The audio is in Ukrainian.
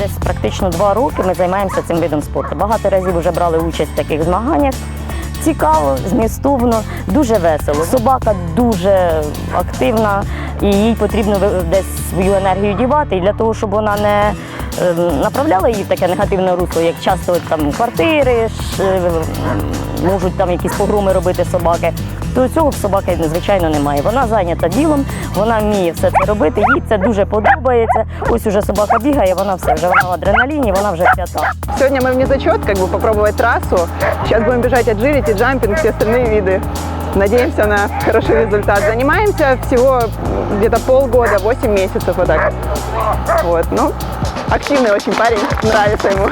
десь практично два роки ми займаємося цим видом спорту. Багато разів вже брали участь в таких змаганнях. Цікаво, змістовно, дуже весело. Собака дуже активна і їй потрібно десь свою енергію дівати. І для того, щоб вона не направляла її в таке негативне русло, як часто там квартири, ш- е, можуть там якісь погроми робити собаки. То цього в собаки звичайно немає. Вона зайнята ділом, вона вміє все це робити. Їй це дуже подобається. Ось уже собака бігає, вона все вже вона в адреналіні, вона вже вся там. Сегодня мы в незачет, как бы попробовать трассу. Сейчас будем бежать agility, джампинг, все остальные виды. Надеемся на хороший результат. Занимаемся всего где-то полгода, 8 месяцев вот так. Вот, ну, активный очень парень, нравится ему.